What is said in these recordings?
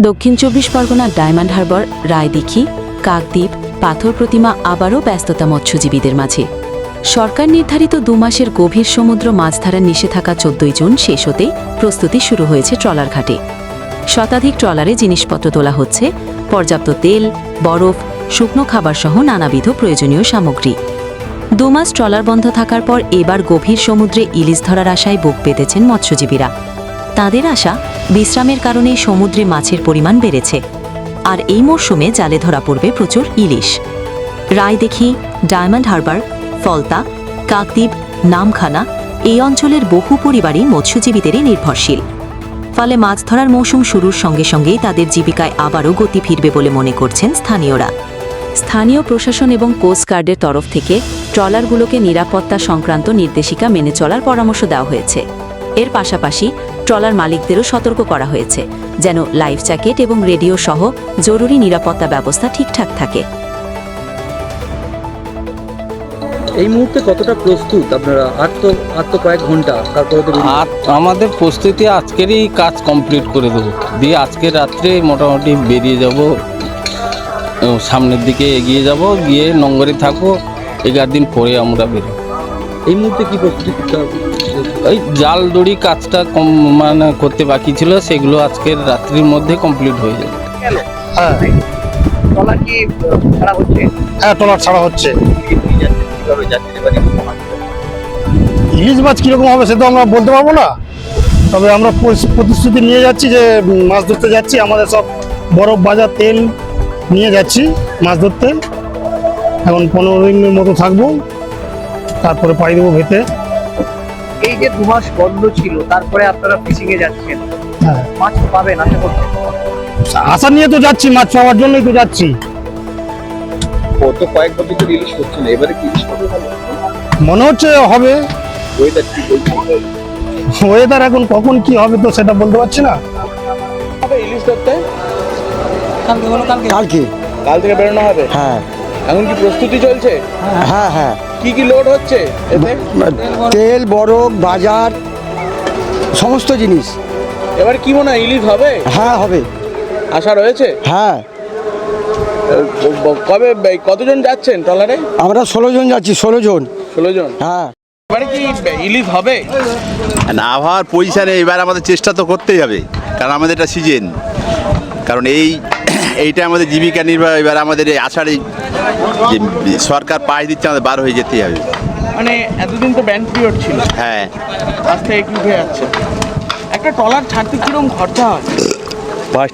দক্ষিণ চব্বিশ পরগনার ডায়মন্ড হারবার, রায়দিঘি, কাকদ্বীপ, পাথর প্রতিমা আবারও ব্যস্ততা মৎস্যজীবীদের মাঝে। সরকার নির্ধারিত দু মাসের গভীর সমুদ্র মাছ ধরার নিষেধাজ্ঞা চোদ্দই জুন শেষ হতেই প্রস্তুতি শুরু হয়েছে ট্রলার ঘাটে। শতাধিক ট্রলারে জিনিসপত্র তোলা হচ্ছে, পর্যাপ্ত তেল, বরফ, শুকনো খাবারসহ নানাবিধ প্রয়োজনীয় সামগ্রী। দু মাস ট্রলার বন্ধ থাকার পর এবার গভীর সমুদ্রে ইলিশ ধরার আশায় বুক পেতেছেন মৎস্যজীবীরা। তাদের আশা বিশ্রামের কারণে সমুদ্রে মাছের পরিমাণ বেড়েছে। আর এই মরশুমে জালে ধরা পড়বে প্রচুর ইলিশ। রায়দিঘি ডায়মন্ড হারবার, ফলতা, কাকদ্বীপ, নামখানা এই অঞ্চলের বহু পরিবারই মৎস্যজীবীদেরই নির্ভরশীল। ফলে মাছ ধরার মৌসুম শুরুর সঙ্গে সঙ্গেই তাদের জীবিকায় আবারও গতি ফিরবে বলে মনে করছেন স্থানীয়রা। স্থানীয় প্রশাসন এবং কোস্টগার্ডের তরফ থেকে ট্রলারগুলোকে নিরাপত্তা সংক্রান্ত নির্দেশিকা মেনে চলার পরামর্শ দেওয়া হয়েছে। এর পাশাপাশি ট্রলার মালিকদেরও সতর্ক করা হয়েছে যেন লাইফ জ্যাকেট এবং রেডিও সহ জরুরি নিরাপত্তা ব্যবস্থা ঠিকঠাক থাকে। এই মুহূর্তে কতটা প্রস্তুত আপনারা? আর তো আর তো কয়েক ঘণ্টা তারপরে তো আর আমাদের প্রস্তুতি আজকেরই কাজ কমপ্লিট করে দেবো। দিয়ে আজকে রাত্রে মোটামুটি বেরিয়ে যাব সামনের দিকে এগিয়ে যাব গিয়ে নঙ্গরে থাকব এগারো দিন পরে আমরা বেরোবো। এই মুহূর্তে কি প্রস্তুতি? ওই জাল দড়ি কাজটা কম মানে করতে বাকি ছিল সেগুলো আজকের রাত্রির মধ্যে কমপ্লিট হয়ে যাবে। হ্যাঁ। ট্রলার কি ছাড়া হচ্ছে? হ্যাঁ ট্রলার ছাড়া হচ্ছে। ইলিশ মাছ কীরকম হবে সে তো আমরা বলতে পারব না। তবে আমরা প্রতিশ্রুতি নিয়ে যাচ্ছি যে মাছ ধরতে যাচ্ছি। আমাদের সব বরফ ভাজা তেল নিয়ে যাচ্ছি মাছ ধরতে। এখন পনেরো দিনের মতো থাকব। তারপরে পাই দেবো ভেতে। এই যে দু মাস বন্ধ ছিল তারপরে আপনারা ফিশিং এ যাচ্ছেন। হ্যাঁ। মাছ তো পাবেন আশা করছি। আশা নিয়ে তো যাচ্ছি মাছ পাওয়ার জন্যই তো যাচ্ছি। গত কয়েক বছর তো ইলিশ হচ্ছে না এবারে কি হবে মনে হচ্ছে হবে। ওয়েদার কি বলছে? ওয়েদার এখন কখন কি হবে তো সেটা বলতে পারছি না। রিলিজ ইলিশ ধরতে? কালকে? কাল থেকে বেরোনো হবে? হ্যাঁ। এখন কি প্রস্তুতি চলছে? হ্যাঁ হ্যাঁ। কি কি লোড হচ্ছে এতে? তেল বরফ বাজার সমস্ত জিনিস। এবার কি মনে হয় ইলিশ হবে? হ্যাঁ হবে। আশা রয়েছে? হ্যাঁ। কবে কতজন যাচ্ছেন ট্রলারে? আমরা ষোলো জন যাচ্ছি ষোলো জন। ষোলো জন? হ্যাঁ। এবারে কি ইলিশ হবে? না আবহাওয়ার পজিশানে এবার আমাদের চেষ্টা তো করতেই হবে কারণ আমাদের এটা সিজন কারণ এই এইটা আমাদের জীবিকা নির্বাহ এবার আমাদের এই আষাঢ়ে সরকার পাশ দিচ্ছে আমাদের বার হয়ে যেতেই হবে। মানে এতদিন তো ব্যান্ড পিরিয়ড ছিল। হ্যাঁ। আজ থেকে কি হয়ে যাচ্ছে। একটা ট্রলার ছাড়তে কীরকম খরচা হয়?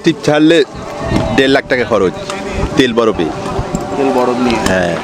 টিপ ছাড়লে দেড় লাখ টাকা খরচ তেল বরফে। তেল বরফ নিয়ে। হ্যাঁ।